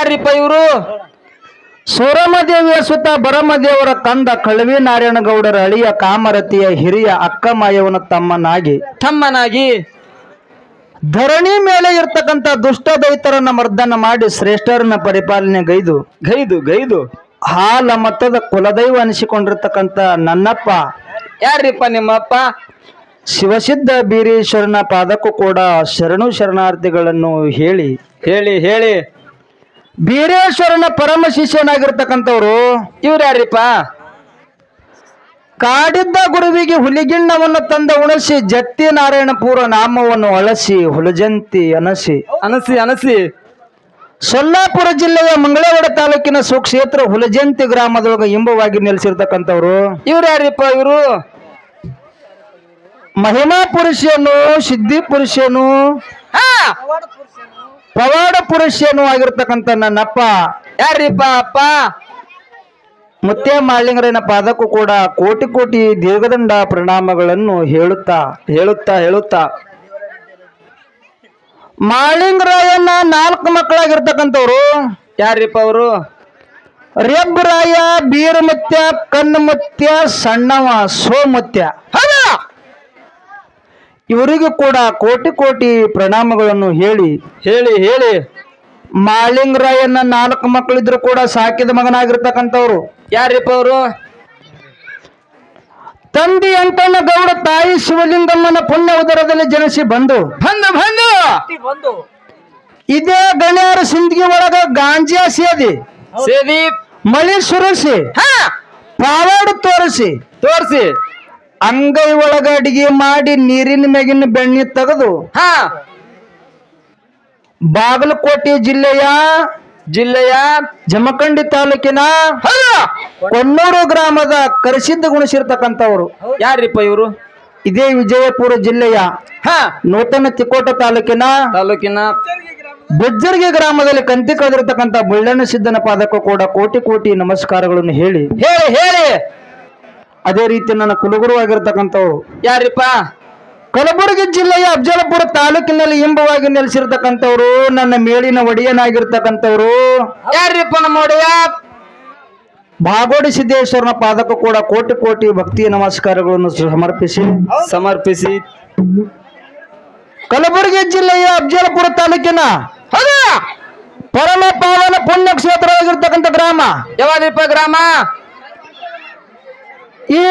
ಯಾರಿಪ್ಪ ಇವರು? ಸೂರಮದೇವಿಯ ಸುತ್ತ ಬರಮದೇವರ ತಂದ ಕಳವಿ ನಾರಾಯಣಗೌಡರ ಅಳಿಯ ಕಾಮರತಿಯ ಹಿರಿಯ ಅಕ್ಕಮಾಯವನ ತಮ್ಮನಾಗಿ. ತಮ್ಮನಾಗಿ. ಧರಣಿ ಮೇಲೆ ಇರ್ತಕ್ಕಂಥ ದುಷ್ಟ ದೈತರನ್ನ ಮರ್ದನ ಮಾಡಿ ಶ್ರೇಷ್ಠರನ್ನ ಪರಿಪಾಲನೆ ಗೈದು. ಗೈದು ಗೈದು. ಹಾಲ ಮತದ ಕುಲದೈವ ಅನಿಸಿಕೊಂಡಿರ್ತಕ್ಕಂಥ ನನ್ನಪ್ಪ. ಯಾರಿಪ್ಪ ನಿಮ್ಮಪ್ಪ? ಶಿವಸಿದ್ಧ ಬೀರೇಶ್ವರನ ಪಾದಕ್ಕೂ ಕೂಡ ಶರಣು ಶರಣಾರ್ಥಿಗಳನ್ನು ಹೇಳಿ. ಹೇಳಿ ಹೇಳಿ. ಬೀರೇಶ್ವರನ ಪರಮ ಶಿಷ್ಯನಾಗಿರ್ತಕ್ಕಂಥವ್ರು ಇವ್ರು ಯಾರಿಪ್ಪ ಕಾಡಿದ್ದ ಗುರುವಿಗೆ ಹುಲಿಗಿಣ್ಣವನ್ನು ತಂದ ಉಣಸಿ ಜತ್ತಿ ನಾರಾಯಣಪುರ ನಾಮವನ್ನು ಅಳಸಿ ಹುಲಜಂತಿ ಅನಸಿ. ಅನಸಿ ಅನಸಿ. ಸೊಲ್ಲಾಪುರ ಜಿಲ್ಲೆಯ ಮಂಗಳವಾಡ ತಾಲೂಕಿನ ಸುಕ್ಷೇತ್ರ ಹುಲಜಂತಿ ಗ್ರಾಮದೊಳಗೆ ಇಂಬವಾಗಿ ನೆಲೆಸಿರ್ತಕ್ಕಂಥವ್ರು. ಇವ್ರು ಯಾರಿಪ್ಪ ಇವರು? ಮಹಿಮಾ ಪುರುಷನು ಸಿದ್ಧಿ ಪುರುಷನು. ಪವಾಡ ಪುರುಷನು ಆಗಿರ್ತಕ್ಕಂಥ ನನ್ನಪ್ಪ. ಯಾರಿಪ್ಪ ಅಪ್ಪ ಮುತ್ಯ ಮಾಳಿಂಗರನ ಪಾದಕ್ಕೂ ಕೂಡ ಕೋಟಿ ಕೋಟಿ ದೀರ್ಘದಂಡ ಪ್ರಣಾಮಗಳನ್ನು ಹೇಳುತ್ತಾ ಹೇಳುತ್ತಾ ಹೇಳುತ್ತಾ. ಮಾಳಿಂಗರಾಯನ ನಾಲ್ಕು ಮಕ್ಕಳಾಗಿರ್ತಕ್ಕಂಥವ್ರು. ಯಾರಿಪ್ಪ ಅವರು? ರೆಬ್ಬರಾಯ ಬೀರಮುತ್ಯ ಕಣ್ಣುಮುತ್ಯ ಸಣ್ಣವ ಸೋಮುತ್ಯ. ಇವರಿಗೂ ಕೂಡ ಕೋಟಿ ಕೋಟಿ ಪ್ರಣಾಮಗಳನ್ನು ಹೇಳಿ. ಹೇಳಿ ಹೇಳಿ. ಮಾಳಿಂಗರಾಯನ ನಾಲ್ಕು ಮಕ್ಕಳಿದ್ರು ಕೂಡ ಸಾಕಿದ ಮಗನಾಗಿರ್ತಕ್ಕಂಥವ್ರು. ಯಾರಿಪ್ಪ ಅವರು? ತಂದಿ ಅಂತಣ್ಣ ಗೌಡ ತಾಯಿ ಶಿವಲಿಂಗಮ್ಮನ ಪುಣ್ಯ ಉದರದಲ್ಲಿ ಜನಿಸಿ ಬಂದು. ಬಂದು ಬಂದು. ಇದೇ ಗಣ್ಯರ ಸಿಂದಗಿ ಒಳಗ ಗಾಂಜಾ ಸೇದಿ. ಸೇದಿ. ಮಳಿ ಸುರಿಸಿ. ಹಾ. ಪಾವಾಡು ತೋರಿಸಿ. ತೋರ್ಸಿ. ಅಂಗೈ ಒಳಗ ಅಡಿಗೆ ಮಾಡಿ ನೀರಿನ ಮ್ಯಾಗಿನ ಬೆಣ್ಣೆ ತೆಗೆದು ಹಾ. ಬಾಗಲಕೋಟೆ ಜಿಲ್ಲೆಯ ಜಿಲ್ಲೆಯ ಜಮಖಂಡಿ ತಾಲೂಕಿನ ಕೊನ್ನೂರು ಗ್ರಾಮದ ಕರಿಸಿದ್ದ ಗುಣಿಸಿರ್ತಕ್ಕಂಥವ್ರು. ಯಾರಿಪ್ಪ ಇವರು? ಇದೇ ವಿಜಯಪುರ ಜಿಲ್ಲೆಯ ಹಾ. ನೂತನ ತಿಕೋಟ ತಾಲೂಕಿನ ತಾಲೂಕಿನ ಬುಜ್ಜರ್ಗಿ ಗ್ರಾಮದಲ್ಲಿ ಕಂತಿ ಕಳೆದಿರ್ತಕ್ಕಂಥ ಬುಳ್ಳಣ್ಣ ಸಿದ್ದನ ಪಾದಕ್ಕೂ ಕೂಡ ಕೋಟಿ ಕೋಟಿ ನಮಸ್ಕಾರಗಳನ್ನು ಹೇಳಿ ಹೇಳಿ ಹೇಳಿ. ಅದೇ ರೀತಿ ನನ್ನ ಕುಲಗುರು ಆಗಿರ್ತಕ್ಕಂಥವ್ರು. ಯಾರಿಪ್ಪ? ಕಲಬುರಗಿ ಜಿಲ್ಲೆಯ ಅಫಜಲಪುರ ತಾಲೂಕಿನಲ್ಲಿ ಇಂಬವಾಗಿ ನೆಲೆಸಿರ್ತಕ್ಕಂಥವ್ರು ನನ್ನ ಮೇಲಿನ ಒಡೆಯನಾಗಿರ್ತಕ್ಕಂಥವ್ರು. ಯಾರಿಪ್ಪ ನಮ್ಮ ಒಡೆಯ? ಭಾಗೋಡಿ ಸಿದ್ದೇಶ್ವರನ ಪಾದಕ್ಕೂ ಕೂಡ ಕೋಟಿ ಕೋಟಿ ಭಕ್ತಿಯ ನಮಸ್ಕಾರಗಳನ್ನು ಸಮರ್ಪಿಸಿ. ಸಮರ್ಪಿಸಿ. ಕಲಬುರಗಿ ಜಿಲ್ಲೆಯ ಅಫಜಲಪುರ ತಾಲೂಕಿನ ಪರಮ ಪಾವನ ಪುಣ್ಯ ಕ್ಷೇತ್ರವಾಗಿರ್ತಕ್ಕಂಥ ಗ್ರಾಮ. ಯಾವ್ದಿಪ್ಪ ಗ್ರಾಮ? ಈ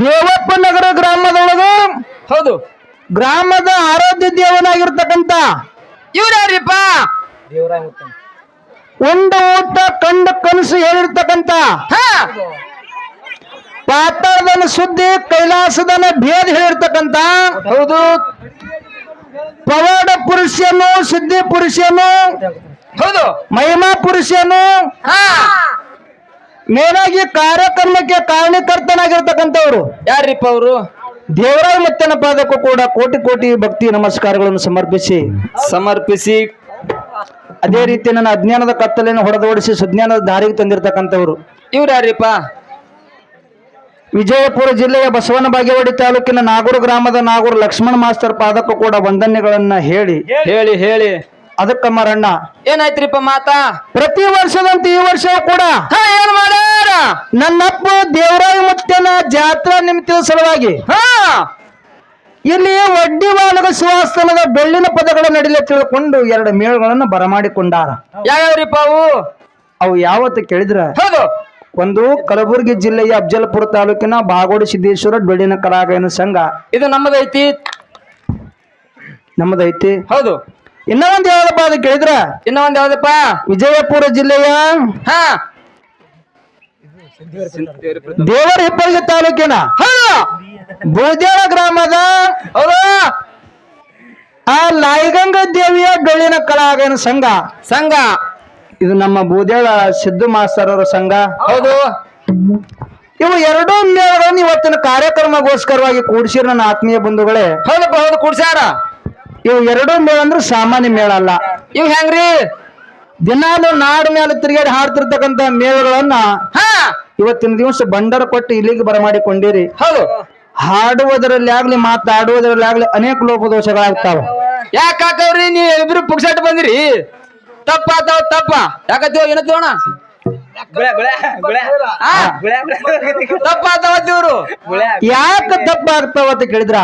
ದೇವಪ್ಪ ನಗರ ಗ್ರಾಮದೊಳಗ ಹೌದು. ಗ್ರಾಮದ ಆರಾಧ್ಯ ದೇವನಾಗಿರ್ತಕ್ಕಂತ ಇವ್ರು ಯಾರಿಪ್ಪ? ಒಂದು ಊಟ ಕಂಡ ಕನಸು ಹೇಳಿರ್ತಕ್ಕಂತ. ಪಾತಾಳದನ ಸುದ್ದಿ ಕೈಲಾಸದನ ಭೇದ ಹೇಳಿರ್ತಕ್ಕಂತ. ಹೌದು. ಪವಾಡ ಪುರುಷನು ಸಿದ್ಧಿ ಪುರುಷನು ಹೌದು. ಮಹಿಮಾ ಪುರುಷನು ಹಾ. ಮೇಲಾಗಿ ಕಾರ್ಯಕ್ರಮಕ್ಕೆ ಕಾರಣಕರ್ತನಾಗಿರ್ತಕ್ಕಂಥವ್ರು. ಯಾರಿಪ್ಪ ಅವರು? ದೇವರಾಯ ಮತ್ತನ ಪಾದಕ್ಕೂ ಕೂಡ ಕೋಟಿ ಕೋಟಿ ಭಕ್ತಿ ನಮಸ್ಕಾರಗಳನ್ನು ಸಮರ್ಪಿಸಿ. ಸಮರ್ಪಿಸಿ. ಅದೇ ರೀತಿ ನನ್ನ ಅಜ್ಞಾನದ ಕತ್ತಲೆಯನ್ನು ಹೊಡೆದೋಡಿಸಿ ಸುಜ್ಞಾನದ ದಾರಿಗೆ ತಂದಿರತಕ್ಕಂಥವ್ರು. ಇವ್ರು ಯಾರಿಪ್ಪ ವಿಜಯಪುರ ಜಿಲ್ಲೆಯ ಬಸವನ ಬಾಗೇವಾಡಿ ತಾಲೂಕಿನ ನಾಗೂರು ಗ್ರಾಮದ ನಾಗೂರು ಲಕ್ಷ್ಮಣ ಮಾಸ್ತರ್ ಪಾದಕ್ಕೂ ಕೂಡ ವಂದನೆಗಳನ್ನ ಹೇಳಿ. ಹೇಳಿ ಹೇಳಿ. ಅದಕ್ಕ ಮರಣ್ಣ. ಏನಾಯ್ತ್ರಿಪ್ಪ ಮಾತಾ? ಪ್ರತಿ ವರ್ಷದಂತೆ ಈ ವರ್ಷ ಕೂಡ ಹಾ ಏನ್ ಮಾಡ್ಯಾರ? ನನ್ನಪ್ಪ ದೇವರಾಯ ಮುತ್ತನ ಜಾತ್ರಾ ನಿಮಿತ್ತದ ಸಲುವಾಗಿ ಹಾ. ಇಲ್ಲಿ ಒಡ್ಡಿ ಬಾಲಕ ಸುವಾಸ್ತನದ ಬೆಳ್ಳಿನ ಪದಗಳ ನಡಿಲೆ ತಿಳ್ಕೊಂಡು ಎರಡು ಮೇಳುಗಳನ್ನು ಬರಮಾಡಿಕೊಂಡಾರ. ಯಾವ್ಯಾವ್ರಿಪ್ಪ ಅವು? ಅವು ಯಾವತ್ತು ಕೇಳಿದ್ರ? ಹೌದು. ಒಂದು ಕಲಬುರಗಿ ಜಿಲ್ಲೆಯ ಅಫಜಲಪುರ ತಾಲೂಕಿನ ಬಾಗೋಡಿ ಸಿದ್ದೇಶ್ವರ ಬೆಳ್ಳಿನ ಕಲಾಗಾಯನ ಸಂಘ. ಇದು ನಮ್ಮದೈತಿ. ನಮ್ಮದೈತಿ. ಹೌದು. ಇನ್ನ ಒಂದ್ ಯಾವ್ದಪ್ಪ ಅದು ಕೇಳಿದ್ರ? ಇನ್ನ ಒಂದ್ ಯಾವ್ದಪ್ಪ? ವಿಜಯಪುರ ಜಿಲ್ಲೆಯ ಹಾ. ದೇವರ ಹೆಬ್ಬಳ್ಳಿ ತಾಲೂಕಿನ ಬೂದ್ಯಾಳ ಗ್ರಾಮದ ಆ ಲಾಯಗಂಗ ದೇವಿಯ ಬೆಳ್ಳಿನ ಕಲಾಗಾಯನ ಸಂಘ. ಸಂಘ. ಇದು ನಮ್ಮ ಬೂದೇಳ ಸಿದ್ದು ಮಾಸ್ತರವರ ಸಂಘ. ಹೌದು. ಇವು ಎರಡೂ ಮೇಳಗಳನ್ನು ಇವತ್ತಿನ ಕಾರ್ಯಕ್ರಮಗೋಸ್ಕರವಾಗಿ ಕೂಡಿಸಿರ ನನ್ನ ಆತ್ಮೀಯ ಬಂಧುಗಳೇ. ಹೌದಪ್ಪ ಹೌದು ಕುಡ್ಸ್ಯಾರ. ಇವು ಎರಡೂ ಮೇಳ ಅಂದ್ರೆ ಸಾಮಾನ್ಯ ಮೇಳ ಅಲ್ಲ. ಇವ್ ಹೆಂಗ್ರಿ? ದಿನಾಲು ನಾಡ ಮೇಲೆ ತಿರುಗಾಡಿ ಹಾಡ್ತಿರ್ತಕ್ಕಂತ ಮೇಳಗಳನ್ನ ಹಾ. ಇವತ್ತಿನ ದಿವಸ ಬಂಡರ ಕೊಟ್ಟು ಇಲ್ಲಿಗೆ ಬರಮಾಡಿಕೊಂಡಿರಿ. ಹೌದು. ಹಾಡುವುದರಲ್ಲಿ ಆಗ್ಲಿ ಮಾತಾಡುವುದರಲ್ಲಿ ಆಗ್ಲಿ ಅನೇಕ ಲೋಪದೋಷಗಳಾಗ್ತಾವ. ಯಾಕೆ ಹಾಕವ್ರಿ ನೀವ್ ಇಬ್ರು ಪುಕ್ಸಾಟ್ ಬಂದಿರಿ. ತಪ್ಪ ಆತಾವ ತಪ್ಪ. ಯಾಕತ್ತೀವ ಏನತ್ತೀವಣ ತಪ್ಪ ಆತಾವ ಯಾಕ ತಪ್ಪ ಆಗ್ತಾವ ಅಂತ ಕೇಳಿದ್ರ?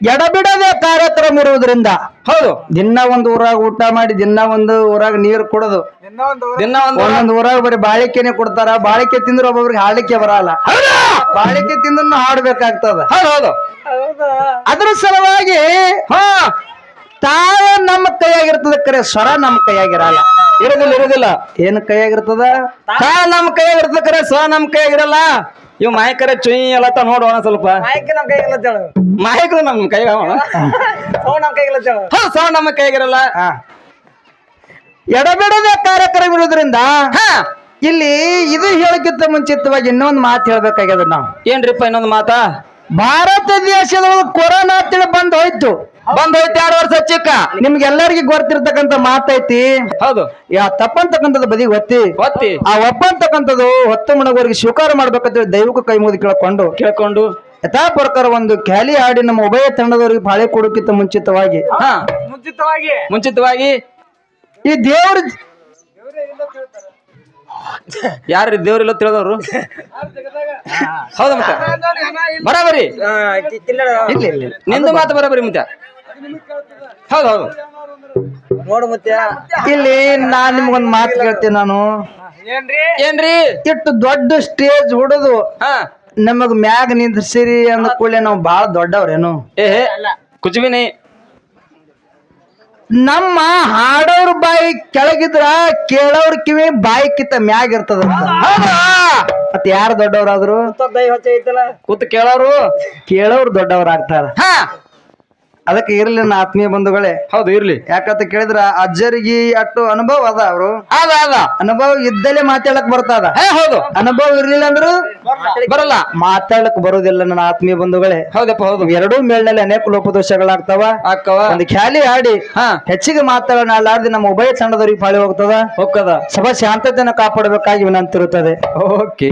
ಎಡಬಿಡದೆ ಕಾರ್ಯಕ್ರಮ ಇರುವುದರಿಂದ ಹೌದು. ದಿನ ಒಂದು ಊರಾಗ ಊಟ ಮಾಡಿ ದಿನ ಒಂದು ಊರಾಗ ನೀರು ಕುಡದು ದಿನ ಒಂದು ಒಂದೊಂದು ಊರಾಗ ಬರೀ ಬಾಳಿಕೆನೆ ಕೊಡ್ತಾರ. ಬಾಳಿಕೆ ತಿಂದ್ರೆ ಒಬ್ಬೊಬ್ರಿಗೆ ಹಾಡಲಿಕ್ಕೆ ಬರಲ್ಲ. ಬಾಳಿಕೆ ತಿಂದ್ರೂ ಹಾಡ್ಬೇಕಾಗ್ತದ. ಹೌದು ಹೌದು. ಅದ್ರ ಸಲುವಾಗಿ ಹಾ. ತಾಳ ನಮ್ಮ ಕೈಯಾಗಿರ್ತದ ಕರೆ ಸ್ವರ ನಮ್ಮ ಕೈಯಾಗಿರಲ್ಲ. ಇರೋದಿಲ್ಲ ಇರೋದಿಲ್ಲ. ಏನ್ ಕೈಯಾಗಿರ್ತದ? ತಾಳ ನಮ್ಮ ಕೈಯಾಗಿರ್ತದ ಕರೆ ಸ್ವರ ನಮ್ಮ ಕೈಯಾಗಿರಲ್ಲ. ಇವ್ ಮಾಯಕರ ಚುಯಿ ಎಲ್ಲ ನೋಡೋಣ ಸ್ವಲ್ಪ. ಮಾಯಕರು ನಮ್ ಕೈಯಾಗ ಹೌದು ಸೌಂಡ್ ನಮ್ಮ ಕೈಯಾಗಿರಲ್ಲ ಆ. ಎಡಬಿಡದೆ ಕಾರ್ಯಕ್ರಮ ಇರೋದ್ರಿಂದ ಹಾ. ಇಲ್ಲಿ ಇದು ಹೇಳಕ್ಕಿಂತ ಮುಂಚಿತವಾಗಿ ಇನ್ನೊಂದು ಮಾತು ಹೇಳ್ಬೇಕಾಗ್ಯದ ನಾವು. ಏನ್ರಿಪ್ಪ ಇನ್ನೊಂದು ಮಾತಾ? ಭಾರತ ದೇಶದೊಳಗೆ ಕೊರೋನಾ ತಿಳಿ ಬಂದು ಹೋಯ್ತು. ಬಂದ್ ಹೋಯ್ತು ಎರಡು ವರ್ಷ ಚಿಕ್ಕ. ನಿಮ್ಗೆಲ್ಲರಿಗೂ ಗೊತ್ತಿರ್ತಕ್ಕಂಥ ಮಾತೈತಿ. ಹೌದು. ಯಾ ತಪ್ಪಂತಕ್ಕಂಥದ್ದು ಬದಿ ಒತ್ತಿ. ಒತ್ತಿ. ಆ ಒಪ್ಪಂತಕ್ಕಂಥದ್ದು ಹೊತ್ತು ಮಣಗೋರಿಗೆ ಸ್ವೀಕಾರ ಮಾಡ್ಬೇಕಂತೇಳಿ ದೈವಕ್ಕೆ ಕೈ ಮುಗಿದು ಕೇಳ್ಕೊಂಡು. ಕೇಳ್ಕೊಂಡು. ಯಥಾ ಪ್ರಕಾರ ಒಂದು ಕ್ಯಾಲಿ ಹಾಡಿ ನಮ್ಮ ಉಭಯ ತಂಡದವರಿಗೆ ಬಾಳೆ ಕೊಡೋಕ್ಕಿಂತ ಮುಂಚಿತವಾಗಿ. ಮುಂಚಿತವಾಗಿ. ಮುಂಚಿತವಾಗಿ. ಈ ದೇವ್ರ ಯಾರು ದೇವ್ರಿಲ್ಲ ತಿಳಿದವ್ರು? ಹೌದು ಮತ್ತೆ? ಬರಾಬರಿ. ನಿಂದು ಮಾತು ಬರಾಬರಿ ಮತ್ತೆ ಹೌದು ಹೌದು. ಇಲ್ಲಿ ನಾನ್ ನಿಮ್ಗೊಂದ್ ಮಾತು ಕೇಳ್ತೀನಿ ನಾನು. ಏನ್ರಿ? ಇಟ್ಟು ದೊಡ್ಡ ಸ್ಟೇಜ್ ಹೊಡೆದು. ನಮಗ್ ಮ್ಯಾಗ ನಿಂದ್ರಿಸಿರಿ ಅಂದ ಕೂಡಲೇ ನಾವು ಬಾಳ ದೊಡ್ಡವ್ರೇನು. ಏ ಕುಜಿನಿ ಬಿ ನೈ ನಮ್ಮ ಹಾಡೋರ್ ಬಾಯಿ ಕೆಳಗಿದ್ರ ಕೇಳೋರ್ ಕಿವಿ ಬಾಯಿ ಕಿತ್ತ ಮ್ಯಾಗ ಇರ್ತದ ಮತ್ ಯಾರು ದೊಡ್ಡವರಾದ್ರು? ಕೂತ್ ಕೇಳೋರು ಕೇಳೋರು ದೊಡ್ಡವರಾಗ್ತಾರ. ಹಾ. ಅದಕ್ಕೆ ಇರ್ಲಿ ನನ್ನ ಆತ್ಮೀಯ ಬಂಧುಗಳೇ. ಹೌದು ಇರ್ಲಿ. ಯಾಕಂತ ಕೇಳಿದ್ರ ಅಜ್ಜರಿಗೆ ಅಟ್ಟು ಅನುಭವ ಅದ ಅವರು. ಅದ ಅದ. ಅನುಭವ ಇದ್ದಲ್ಲೇ ಮಾತಾಡಕ್ ಬರ್ತದ. ಹೇ ಹೌದು. ಅನುಭವ ಇರ್ಲಿಲ್ಲ ಅಂದ್ರು ಬರಲ್ಲ. ಮಾತಾಡಕ್ ಬರೋದಿಲ್ಲ ನನ್ನ ಆತ್ಮೀಯ ಬಂಧುಗಳೇ. ಹೌದಪ್ಪ ಹೌದು. ಎರಡೂ ಮೇಲ್ನಲ್ಲಿ ಅನೇಕ ಲೋಪದೋಷಗಳಾಗ್ತಾವ. ಅಕ್ಕವ ಒಂದು ಖ್ಯಾಲಿ ಆಡಿ ಹಾ. ಹೆಚ್ಚಿಗೆ ಮಾತಾಡೋಣ ಅಲ್ಲಾರ್ದೆ ನಮ್ಮ ಉಭಯ ತಂಡದವ್ರಿಗೆ ಪಾಳಿ ಹೋಗ್ತದ. ಹೋಗ್ತದ. ಸಭಾ ಶಾಂತತೆಯನ್ನು ಕಾಪಾಡಬೇಕಾಗಿ ವಿನಂತಿರುತ್ತದೆ. ಓಕೆ.